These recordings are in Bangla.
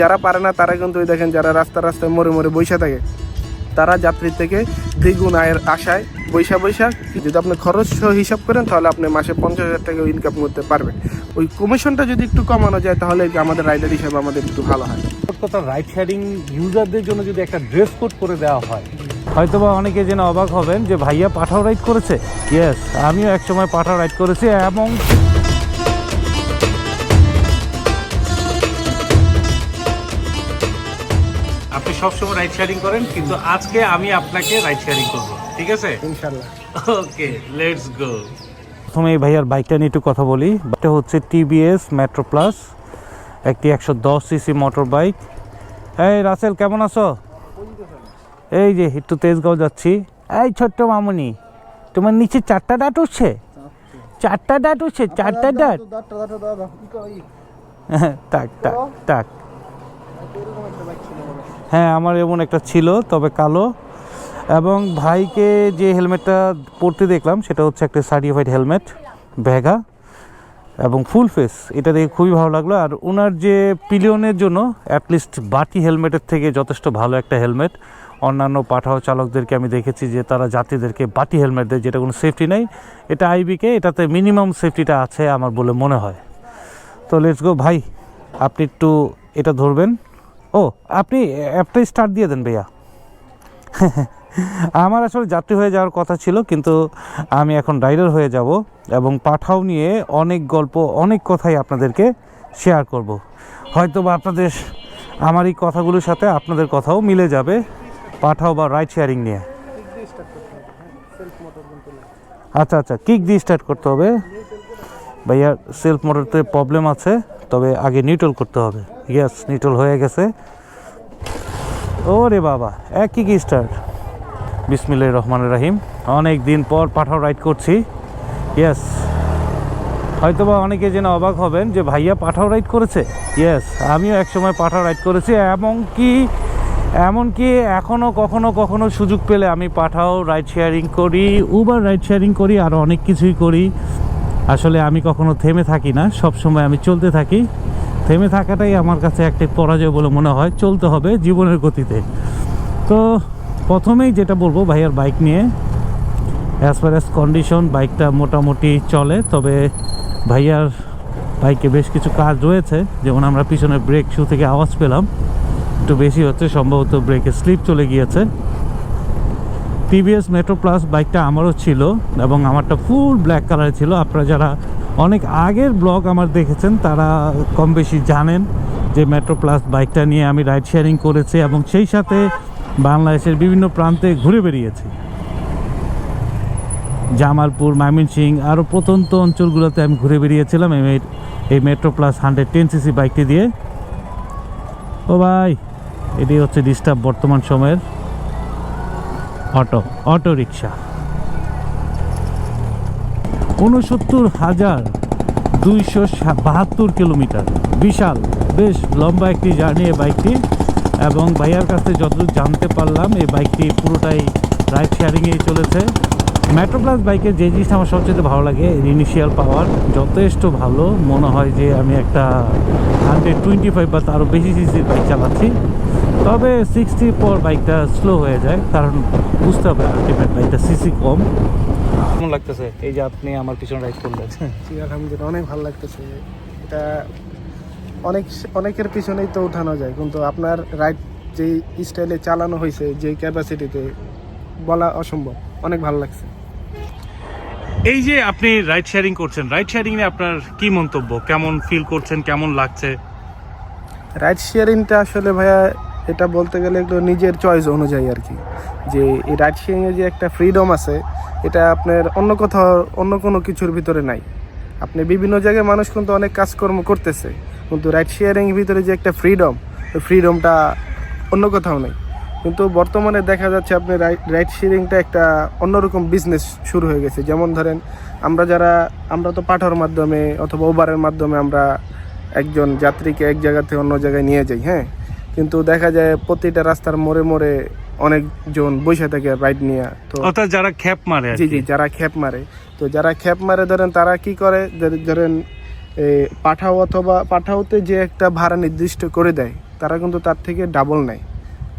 যারা পারে না, তারা কিন্তু ওই দেখেন যারা রাস্তা রাস্তায় মরে মরে বৈশা থাকে, তারা যাত্রীর থেকে দ্বিগুণ আয়ের আশায় বৈশা বৈশা যদি আপনি খরচ হিসাব করেন, তাহলে আপনি মাসে পঞ্চাশ হাজার টাকা ইনকাম করতে পারবেন। ওই কমিশনটা যদি একটু কমানো যায়, তাহলে আমাদের রাইডার হিসাবে আমাদের একটু ভালো হয়। কথা রাইড শেয়ারিং ইউজারদের জন্য যদি একটা ড্রেস কোড করে দেওয়া হয়, হয়তোবা অনেকে যেন অবাক হবেন যে, ভাইয়া পাঠাও রাইড করেছে? ইয়েস আমিও একসময় পাঠাও রাইড করেছি এবং সবসময় রাইড শেয়ারিং করেন কিন্তু আজকে আমি আপনাকে রাইড শেয়ারিং করব ঠিক আছে? ইনশাল্লাহ। ওকে লেটস গো প্রথমে এই ভাইয়ার বাইকটা নিয়ে একটু কথা বলি। এটা হচ্ছে টিবিএস মেট্রো প্লাস একটি একশো দশ সিসি মোটর বাইক এই রাসেল কেমন আছো? এই যে একটু তেজগাঁও যাচ্ছি। এই ছোট্ট মামুনি তোমার নিচে চারটা ডাট উঠছে? চারটা ডাট উঠছে চারটা ডাট? টাক টাক টাক হ্যাঁ আমার এমন একটা ছিল, তবে কালো। এবং ভাইকে যে হেলমেটটা পরতে দেখলাম, সেটা হচ্ছে একটা সার্টিফাইড হেলমেট ভ্যাগা এবং ফুল ফেস এটা দেখে খুবই ভালো লাগল। আর ওনার যে পিলিয়নের জন্য অ্যাটলিস্ট বাকি হেলমেটের থেকে যথেষ্ট ভালো একটা হেলমেট। অন্যান্য পাঠাও চালকদেরকে আমি দেখেছি যে তারা যাত্রীদেরকে বাটি হেলমেট দেয়, যেটা কোনো সেফটি নেই। এটা আইবিকে, এটাতে মিনিমাম সেফটিটা আছে আমার বলে মনে হয়। তো লেটস গো ভাই, আপনি একটু এটা ধরবেন। ও, আপনি অ্যাপটা স্টার্ট দিয়ে দেন ভাইয়া। আমার আসলে যাত্রী হয়ে যাওয়ার কথা ছিল, কিন্তু আমি এখন রাইডার হয়ে যাব এবং পাঠাও নিয়ে অনেক গল্প, অনেক কথাই আপনাদেরকে শেয়ার করব। হয়তো বা আপনাদের, আমার এই কথাগুলোর সাথে আপনাদের কথাও মিলে যাবে পাঠাও বা রাইড শেয়ারিং নিয়ে। আচ্ছা আচ্ছা কিক দিয়ে স্টার্ট করতে হবে। ভাইয়া সেলফ মোটরতে প্রবলেম আছে। তবে আগে নিউট্রাল করতে হবে। ইয়েস নিউট্রাল হয়ে গেছে। ওরে বাবা, একই কি স্টার্ট বিসমিল্লাহ রহমান রাহিম। অনেক দিন পর পাঠাও রাইড করছি। ইয়েস হয়তোবা অনেকে যেন অবাক হবেন যে ভাইয়া পাঠাও রাইড করেছে। ইয়েস আমিও একসময় পাঠাও রাইড করেছি। এমনকি এমনকি এখনও কখনো কখনো সুযোগ পেলে আমি পাঠাও রাইড শেয়ারিং করি উবার রাইড শেয়ারিং করি, আর অনেক কিছুই করি। আসলে আমি কখনো থেমে থাকি না সব সময় আমি চলতে থাকি। থেমে থাকাটাই আমার কাছে একটা পরাজয় বলে মনে হয়, চলতে হবে জীবনের গতিতে। তো প্রথমেই যেটা বলব, ভাইয়ার বাইক নিয়ে অ্যাজ পার অ্যাজ কন্ডিশন বাইকটা মোটামুটি চলে, তবে ভাইয়ার বাইকে বেশ কিছু কাজ রয়েছে। যেমন আমরা পিছনে ব্রেক শু থেকে আওয়াজ পেলাম, একটু বেশি হচ্ছে, সম্ভবত ব্রেকে স্লিপ চলে গিয়েছে। টিভিএস মেট্রো প্লাস বাইকটা আমারও ছিল এবং আমারটা ফুল ব্ল্যাক কালারে ছিল। আপনারা যারা অনেক আগের ব্লগ আমার দেখেছেন, তারা কম বেশি জানেন যে মেট্রো প্লাস বাইকটা নিয়ে আমি রাইড শেয়ারিং করেছি এবং সেই সাথে বাংলাদেশের বিভিন্ন প্রান্তে ঘুরে বেরিয়েছি জামালপুর ময়মনসিং আরও প্রত্যন্ত অঞ্চলগুলোতে আমি ঘুরে বেরিয়েছিলাম এই metro plus hundred ten CC বাইকটি দিয়ে। ও ভাই, এটি হচ্ছে ডিস্টার্ব বর্তমান সময়ের অটো অটো রিক্সা উনসত্তর হাজার দুইশো বাহাত্তর কিলোমিটার। বিশাল, বেশ লম্বা একটি জার্নি এই বাইকটি। এবং ভাইয়ার কাছে যতদূর জানতে পারলাম, এই বাইকটি পুরোটাই রাইড শেয়ারিংয়েই চলেছে। মেট্রো প্লাস বাইকের যে জিনিসটা আমার সবচেয়ে ভালো লাগে, ইনিশিয়াল পাওয়ার। যথেষ্ট ভালো। মনে হয় যে আমি একটা হান্ড্রেড টোয়েন্টি ফাইভ বা তারও বেশি সিসির বাইক চালাচ্ছি। তবে সিক্সটি পর বাইকটা স্লো হয়ে যায় কারণ বুঝতে হবে আলটিমেট বাইকটা সিসি কম। কেমন লাগতেছে? এই যে আপনি আমার পিছনে রাইড করলেন। জি আলহামদুলিল্লাহ অনেক ভালো লাগতেছে। এটা অনেক অনেকের পিছনেই তো উঠানো যায় কিন্তু আপনার রাইড যে স্টাইলে চালানো হয়েছে যে ক্যাপাসিটিতে বলা অসম্ভব। অনেক ভালো লাগছে। এই যে আপনি রাইড শেয়ারিং করছেন রাইড শেয়ারিং এ আপনার কি মন্তব্য? কেমন ফিল করছেন? কেমন লাগছে? রাইড শেয়ারিংটা আসলে ভাইয়া এটা বলতে গেলে একটু নিজের চয়েস অনুযায়ী আর কি। যে এই রাইড শেয়ারিংয়ে যে একটা ফ্রিডম আছে, এটা আপনার অন্য কোথাও, অন্য কোনো কিছুর ভিতরে নাই। আপনি বিভিন্ন জায়গায় মানুষ কিন্তু অনেক কাজকর্ম করতেছে, কিন্তু রাইড শেয়ারিং ভিতরে যে একটা ফ্রিডম ওই ফ্রিডমটা অন্য কোথাও নেই। কিন্তু বর্তমানে দেখা যাচ্ছে আপনি রাইড শেয়ারিংটা একটা অন্যরকম বিজনেস শুরু হয়ে গেছে। যেমন ধরেন, আমরা যারা, আমরা তো পাঠার মাধ্যমে অথবা ওবারের মাধ্যমে আমরা একজন যাত্রীকে এক জায়গা থেকে অন্য জায়গায় নিয়ে যাই হ্যাঁ? কিন্তু দেখা যায় প্রতিটা রাস্তার মোড়ে মোড়ে অনেকজন বসে থাকে রাইড নিয়ে তো অর্থাৎ যারা খ্যাপ মারে জি জি যারা খ্যাপ মারে। তো যারা খ্যাপ মারে ধরেন তারা কি করে? ধর- ধরেন পাঠাও অথবা পাঠাওতে যে একটা ভাড়া নির্দিষ্ট করে দেয় তারা কিন্তু তার থেকে ডাবল নেয়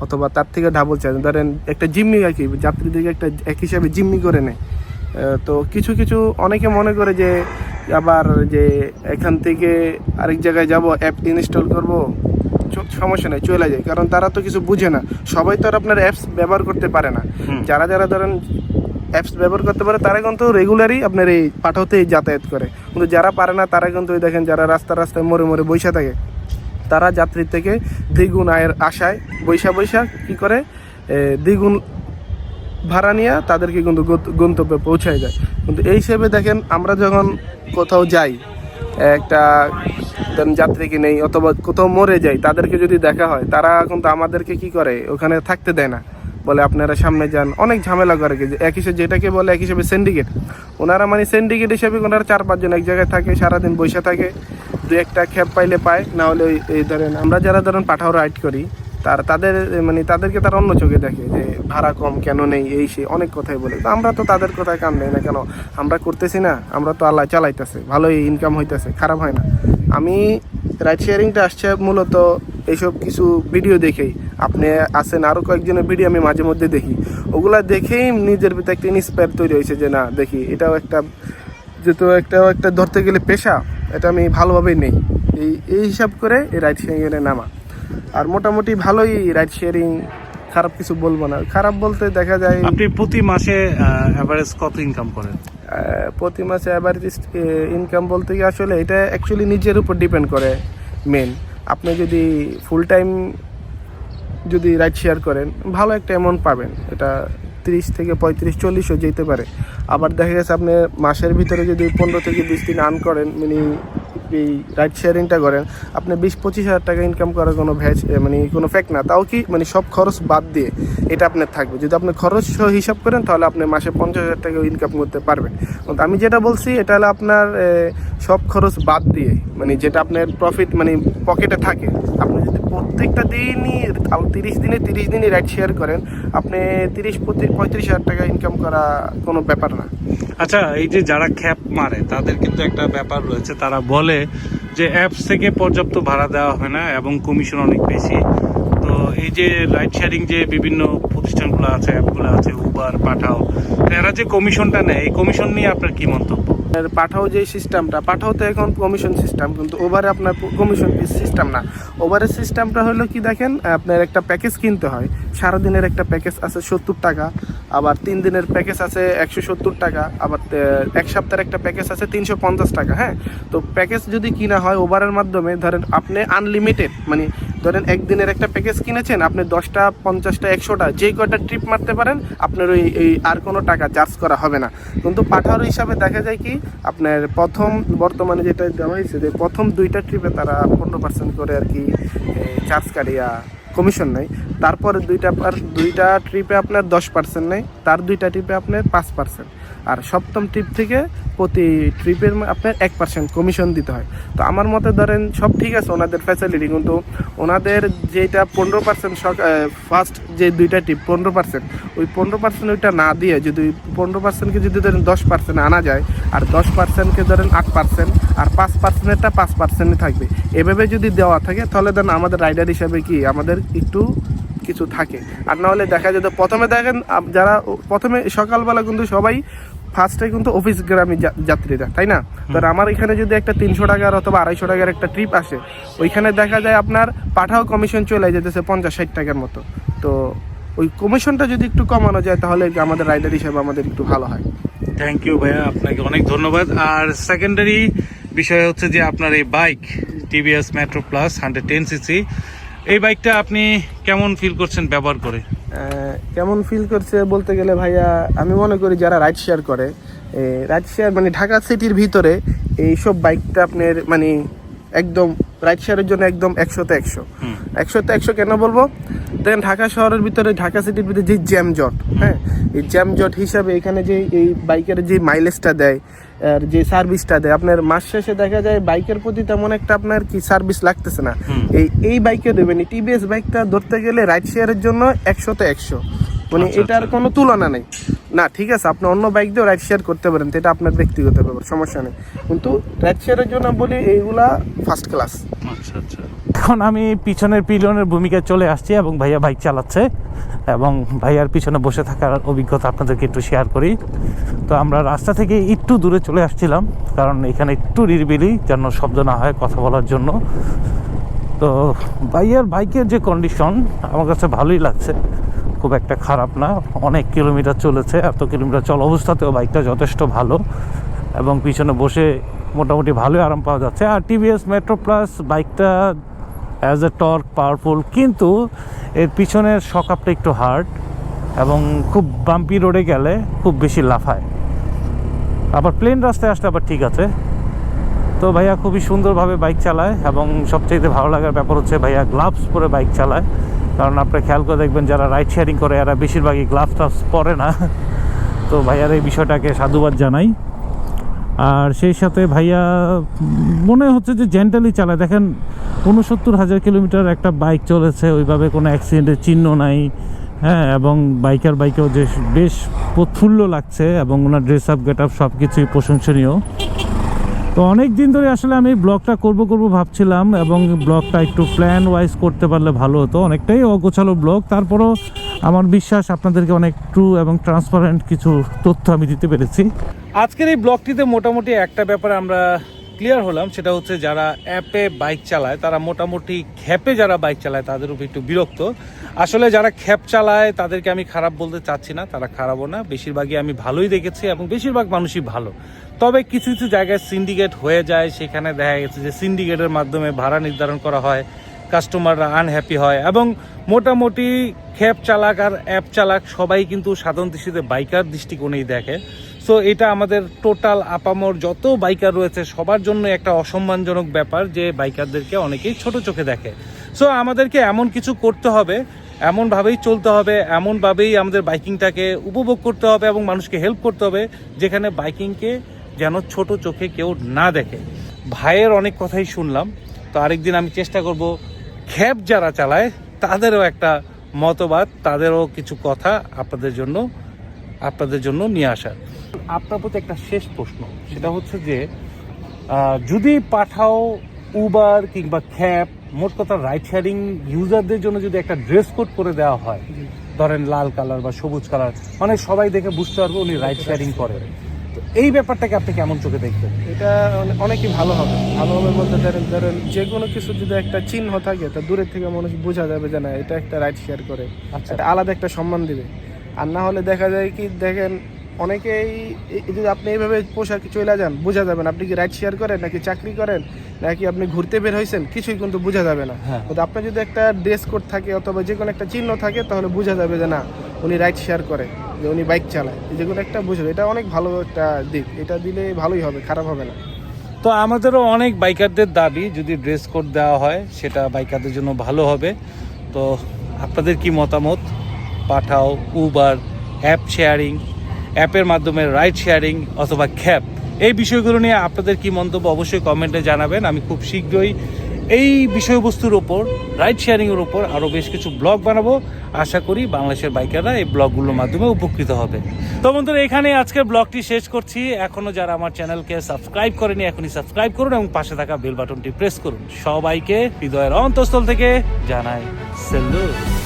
অথবা তার থেকে ডাবল চায়। ধরেন একটা জিম্মি আর কি যাত্রীদেরকে একটা এক হিসাবে জিম্মি করে নেয়। তো কিছু কিছু অনেকে মনে করে যে আবার যে এখান থেকে আরেক জায়গায় যাব অ্যাপ ইনস্টল করব সমস্যা নেই চলে যায়। কারণ তারা তো কিছু বুঝে না। সবাই তো আর আপনার অ্যাপস ব্যবহার করতে পারে না। যারা যারা ধরেন অ্যাপস ব্যবহার করতে পারে তারা কিন্তু রেগুলারই আপনার এই পাঠাতেই যাতায়াত করে। কিন্তু যারা পারে না তারা কিন্তু ওই দেখেন যারা রাস্তা রাস্তায় মরে মরে বৈশা থাকে তারা যাত্রীর থেকে দ্বিগুণ আয়ের আশায় বৈশা বৈশা কি করে? দ্বিগুণ ভাড়া নিয়ে তাদেরকে কিন্তু গন্তব্যে পৌঁছায় যায়। কিন্তু এই হিসেবে দেখেন আমরা যখন কোথাও যাই একটা যাত্রীকে নেই অথবা কোথাও মরে যাই তাদেরকে যদি দেখা হয়, তারা কিন্তু আমাদেরকে কি করে? ওখানে থাকতে দেয় না। বলে আপনারা সামনে যান। অনেক ঝামেলা করে এক হিসেবে যেটাকে বলে এক হিসেবে সিন্ডিকেট ওনারা মানে সিন্ডিকেট হিসেবে ওনারা চার পাঁচজন এক জায়গায় থাকে, সারাদিন বসে থাকে। দু একটা খ্যাপ পাইলে পায়, না হলে এই ধরেন আমরা যারা ধরেন পাঠাও রাইড করি তার তাদের মানে তাদেরকে তারা অন্য চোখে দেখে যে ভাড়া কম, কেন নেই, এই সে অনেক কথাই বলে। তো আমরা তো তাদের কথায় কান নেই না কেন? আমরা করতেছি না, আমরা তো আল্লাহ চালাইতেছে, ভালোই ইনকাম হইতেছে, খারাপ হয় না। আমি রাইড শেয়ারিংটা আসছে মূলত এইসব কিছু ভিডিও দেখেই। আপনি আসেন আরও কয়েকজনের ভিডিও আমি মাঝে মধ্যে দেখি। ওগুলা দেখেই নিজের ভিতরে একটা ইন্সপায়ার তৈরি হয়েছে যে, না, দেখি, এটাও একটা, যেহেতু একটা একটা ধরতে গেলে পেশা, এটা আমি ভালোভাবেই নেই। এই এই হিসাব করে এই রাইড শেয়ারিংয়ে নামা। আর মোটামুটি ভালোই রাইড শেয়ারিং খারাপ কিছু বলব না। খারাপ বলতে দেখা যায় আপনি প্রতি মাসে অ্যাভারেজ কত ইনকাম করেন? প্রতি মাসে অ্যাভারেজ ইনকাম বলতে গিয়ে আসলে এটা অ্যাকচুয়ালি নিজের উপর ডিপেন্ড করে মেন আপনি যদি ফুল টাইম যদি রাইড শেয়ার করেন ভালো একটা অ্যামাউন্ট পাবেন। এটা তিরিশ থেকে পঁয়ত্রিশ চল্লিশও যেতে পারে। আবার দেখা গেছে আপনি মাসের ভিতরে যদি পনেরো থেকে বিশ দিন আর্ন করেন মানে এই রাইড শেয়ারিংটা করেন, আপনি বিশ, পঁচিশ হাজার টাকা ইনকাম করার কোনো ভ্যাচ মানে কোনো ফ্যাক্ট না। তাও কি মানে সব খরচ বাদ দিয়ে এটা আপনার থাকবে। যদি আপনি খরচ হিসাব করেন, তাহলে আপনি মাসে পঞ্চাশ হাজার টাকা ইনকাম করতে পারবেন। আমি যেটা বলছি, এটা হলো আপনার সব খরচ বাদ দিয়ে মানে যেটা আপনার প্রফিট মানে পকেটে থাকে। আপনি যদি প্রত্যেকটা দিনই তিরিশ দিনে, তিরিশ দিনই রাইড শেয়ার করেন। আপনি তিরিশ, পঁয়ত্রিশ হাজার টাকা ইনকাম করা কোনো ব্যাপার না। আচ্ছা এই যে যারা খ্যাপ মারে, তাদের কিন্তু একটা ব্যাপার রয়েছে। তারা বলে যে অ্যাপস থেকে পর্যাপ্ত ভাড়া দেওয়া হয় না এবং কমিশন অনেক বেশি। তো এই যে রাইড শেয়ারিং যে বিভিন্ন প্রতিষ্ঠানগুলো আছে অ্যাপগুলো আছে উবার পাঠাও এরা যে কমিশনটা নেয়, এই কমিশন নিয়ে আপনার কি মন্তব্য? পাঠাও যে সিস্টেমটা, পাঠাও তো এখন কমিশন সিস্টেম কিন্তু ওভারে আপনার কমিশন সিস্টেম না। ওভারের সিস্টেমটা হলো কি দেখেন, আপনার একটা প্যাকেজ কিনতে হয়। সারাদিনের একটা প্যাকেজ আছে সত্তর টাকা, আবার তিন দিনের প্যাকেজ আছে একশো সত্তর টাকা, আবার এক সপ্তাহের একটা প্যাকেজ আছে তিনশো পঞ্চাশ টাকা হ্যাঁ? তো প্যাকেজ যদি কিনা হয় ওভারের মাধ্যমে, ধরেন আপনি আনলিমিটেড মানে ধরেন একদিনের একটা প্যাকেজ কিনেছেন, আপনি দশটা, পঞ্চাশটা, একশোটা, যে কয়টা ট্রিপ মারতে পারেন, আপনার ওই, এই আর কোনো টাকা চার্জ করা হবে না। কিন্তু পাঠার হিসাবে দেখা যায় কি, আপনার প্রথম, বর্তমানে যেটা দেওয়া হয়েছে যে প্রথম দুইটা ট্রিপে তারা পনেরো পার্সেন্ট করে আর কি চার্জ কাটিয়া কমিশন নেয়। তারপরে দুইটা দুইটা ট্রিপে আপনার দশ পার্সেন্ট নেয়, তার দুইটা ট্রিপে আপনার পাঁচ পার্সেন্ট আর সপ্তম ট্রিপ থেকে প্রতি ট্রিপের আপনার এক পার্সেন্ট কমিশন দিতে হয়। তো আমার মতে ধরেন সব ঠিক আছে, ওনাদের ফ্যাসিলিটি কিন্তু ওনাদের যেটা পনেরো পার্সেন্ট ফার্স্ট যে দুইটা ট্রিপ পনেরো পার্সেন্ট ওই পনেরো পার্সেন্ট ওইটা না দিয়ে যদি পনেরো পার্সেন্টকে যদি ধরেন দশ পার্সেন্ট আনা যায়, আর দশ পার্সেন্টকে ধরেন আট পার্সেন্ট আর পাঁচ পার্সেন্টেরটা পাঁচ পার্সেন্টই থাকবে। এভাবে যদি দেওয়া থাকে, তাহলে ধরেন আমাদের রাইডার হিসাবে কি আমাদের একটু কিছু থাকে। আর না হলে দেখা যেত প্রথমে দেখেন যারা প্রথমে সকালবেলা কিন্তু সবাই ফার্স্টে কিন্তু অফিস গ্রামী যাত্রীরা তাই না? ধর আমার এখানে যদি একটা তিনশো টাকার অথবা আড়াইশো টাকার একটা ট্রিপ আসে ওইখানে দেখা যায় আপনার পাঠাও কমিশন চলে যেতেছে পঞ্চাশ ষাট টাকার মতো। তো ওই কমিশনটা যদি একটু কমানো যায় তাহলে আমাদের রাইডার হিসেবে আমাদের একটু ভালো হয়। থ্যাংক ইউ ভাইয়া। আপনাকে অনেক ধন্যবাদ। আর সেকেন্ডারি বিষয় হচ্ছে যে আপনার এই bike TVS metro plus hundred ten CC এই বাইকটা আপনি কেমন ফিল করছেন ব্যবহার করে? কেমন ফিল করছে বলতে গেলে ভাইয়া আমি মনে করি যারা রাইড শেয়ার করে রাইড শেয়ার মানে ঢাকা সিটির ভিতরে এইসব বাইকটা আপনার মানে একদম রাইড শেয়ারের জন্য একদম একশোতে একশো। একশোতে একশো কেন বলব? দেখেন ঢাকা শহরের ভিতরে ঢাকা সিটির ভিতরে যে জ্যাম জট হ্যাঁ এই জ্যাম জট হিসাবে এখানে যে এই বাইকের যে মাইলেজটা দেয় যে সার্ভিসটা দেয় আপনার মাস শেষে দেখা যায় বাইকের প্রতি তেমন একটা আপনার কি সার্ভিস লাগতেছে না। এই এই বাইকে দেবেন টিভিএস বাইকটা ধরতে গেলে রাইড শেয়ারের জন্য একশোতে একশো। মানে আচ্ছা, এটার আচ্ছা। কোনো তুলনা নেই। না ঠিক আছে আপনি অন্য বাইক দিয়েও রাইড শেয়ার করতে পারেন তো এটা আপনার ব্যক্তিগত ব্যাপার সমস্যা নেই। কিন্তু রাইড শেয়ারের জন্য বলি এইগুলা ফার্স্ট ক্লাস আচ্ছা আচ্ছা। এখন আমি পিছনের পিলনের ভূমিকায় চলে আসছি এবং ভাইয়া বাইক চালাচ্ছে এবং ভাইয়ার পিছনে বসে থাকার অভিজ্ঞতা আপনাদেরকে একটু শেয়ার করি। তো আমরা রাস্তা থেকে একটু দূরে চলে আসছিলাম কারণ এখানে একটু নিরিবিলি যেন শব্দ না হয় কথা বলার জন্য। তো ভাইয়ার বাইকের যে কন্ডিশন আমার কাছে ভালোই লাগছে। খুব একটা খারাপ না। অনেক কিলোমিটার চলেছে, এত কিলোমিটার চল অবস্থাতেও বাইকটা যথেষ্ট ভালো এবং পিছনে বসে মোটামুটি ভালোই আরাম পাওয়া যাচ্ছে। আর টিভিএস মেট্রো প্লাস বাইকটা অ্যাজ এ টর্ক পাওয়ারফুল কিন্তু এর পিছনের সকাপটা একটু হার্ড এবং খুব বাম্পি রোডে গেলে খুব বেশি লাফায়। আবার প্লেন রাস্তায় আসলে আবার ঠিক আছে। তো ভাইয়া খুবই সুন্দরভাবে বাইক চালায় এবং সবচেয়ে ভালো লাগার ব্যাপার হচ্ছে ভাইয়া গ্লাভস পরে বাইক চালায়। কারণ আপনারা খেয়াল করে দেখবেন যারা রাইড শেয়ারিং করে, এরা বেশিরভাগই গ্লাভস টাভস পরে না। তো ভাইয়ার এই বিষয়টাকে সাধুবাদ জানাই। আর সেই সাথে ভাইয়া, মনে হচ্ছে যে জেন্টালি চালায়। দেখেন উনসত্তর হাজার কিলোমিটার একটা বাইক চলেছে, ওইভাবে কোনো অ্যাক্সিডেন্টের চিহ্ন নাই। হ্যাঁ এবং বাইকার বাইকেও যে বেশ প্রফুল্ল লাগছে, এবং ওনার ড্রেস আপ গেট আপ সব কিছুই প্রশংসনীয়। তো অনেক দিন ধরে আসলে আমি ব্লগটা করব করব ভাবছিলাম এবং ব্লগটা একটু প্ল্যান ওয়াইজ করতে পারলে ভালো হতো। অনেকটাই অগোছালো ব্লগ। তারপরও আমার বিশ্বাস আপনাদেরকে অনেক ট্রু এবং ট্রান্সপারেন্ট কিছু তথ্য আমি দিতে পেরেছি। আজকের এই ব্লগটিতে মোটামুটি একটা ব্যাপারে আমরা ক্লিয়ার হলাম, সেটা হচ্ছে যারা অ্যাপে বাইক চালায়, তারা মোটামুটি খ্যাপে যারা বাইক চালায়, তাদের উপর একটু বিরক্ত। আসলে যারা খ্যাপ চালায়, তাদেরকে আমি খারাপ বলতে চাচ্ছি না, তারা খারাপও না। বেশিরভাগই আমি ভালোই দেখেছি এবং বেশিরভাগ মানুষই ভালো। তবে কিছু কিছু জায়গায় সিন্ডিকেট হয়ে যায়, সেখানে দেখা গেছে যে সিন্ডিকেটের মাধ্যমে ভাড়া নির্ধারণ করা হয় কাস্টমাররা আনহ্যাপি হয় এবং মোটামুটি খ্যাপ চালাক আর অ্যাপ চালাক সবাই কিন্তু সাধারণ দৃষ্টিতে বাইকার দৃষ্টিকোণেই দেখে। সো এটা আমাদের টোটাল আপামর যত বাইকার রয়েছে, সবার জন্য একটা অসম্মানজনক ব্যাপার যে বাইকারদেরকে অনেকেই ছোট চোখে দেখে। সো আমাদেরকে এমন কিছু করতে হবে, এমনভাবেই চলতে হবে, এমনভাবেই আমাদের বাইকিংটাকে উপভোগ করতে হবে এবং মানুষকে হেল্প করতে হবে, যেখানে বাইকিংকে যেন ছোট চোখে কেউ না দেখে। ভাইয়ের অনেক কথাই শুনলাম, তো আরেকদিন আমি চেষ্টা করব খ্যাপ যারা চালায়, তাদেরও একটা মতবাদ, তাদেরও কিছু কথা আপনাদের জন্য আপনাদের জন্য নিয়ে আসার। আপনার প্রতি একটা শেষ প্রশ্ন। সেটা হচ্ছে যে যদি পাঠাও উবার কিংবা খ্যাপ মোট কথা রাইড শেয়ারিং ইউজারদের জন্য যদি একটা ড্রেস কোড করে দেওয়া হয় ধরেন লাল কালার বা সবুজ কালার মানে সবাই দেখে বুঝতে পারবে উনি রাইড শেয়ারিং করে। তো এই ব্যাপারটাকে আপনি কেমন চোখে দেখবেন? এটা অনেকই ভালো হবে। ভালো হবে বলতে ধরেন ধরেন যে কোনো কিছু যদি একটা চিহ্ন থাকে তা দূরের থেকে মানুষ বোঝা যাবে যে না এটা একটা রাইড শেয়ার করে। আচ্ছা। আলাদা একটা সম্মান দিবে। আর না হলে দেখা যায় কি দেখেন অনেকেই যদি আপনি এইভাবে পোশাক চলে যান বোঝা যাবে না। আপনি কি রাইড শেয়ার করেন নাকি চাকরি করেন নাকি আপনি ঘুরতে বের হয়েছেন কিছুই কিন্তু বোঝা যাবে না। হ্যাঁ। কিন্তু আপনার যদি একটা ড্রেস কোড থাকে অথবা যে কোনো একটা চিহ্ন থাকে তাহলে বোঝা যাবে যে না উনি রাইড শেয়ার করে যে উনি বাইক চালায়। যে কোনো একটা বুঝবে এটা অনেক ভালো একটা দিক। এটা দিলে ভালোই হবে খারাপ হবে না। তো আমাদেরও অনেক বাইকারদের দাবি যদি ড্রেস কোড দেওয়া হয় সেটা বাইকারদের জন্য ভালো হবে। তো আপনাদের কি মতামত? পাঠাও উবার অ্যাপ শেয়ারিং অ্যাপের মাধ্যমে রাইড শেয়ারিং অথবা ক্যাব এই বিষয়গুলো নিয়ে আপনাদের কি মন্তব্য অবশ্যই কমেন্টে জানাবেন। আমি খুব শীঘ্রই এই বিষয়বস্তুর ওপর রাইড শেয়ারিংয়ের ওপর আরও বেশ কিছু ব্লগ বানাবো। আশা করি বাংলাদেশের বাইকাররা এই ব্লগগুলোর মাধ্যমে উপকৃত হবে। তো বন্ধুরা, এখানে আজকের ব্লগটি শেষ করছি। এখনও যারা আমার চ্যানেলকে সাবস্ক্রাইব করেনি, এখনই সাবস্ক্রাইব করুন এবং পাশে থাকা বেল বাটনটি প্রেস করুন। সবাইকে হৃদয়ের অন্তঃস্থল থেকে জানাই সেলুট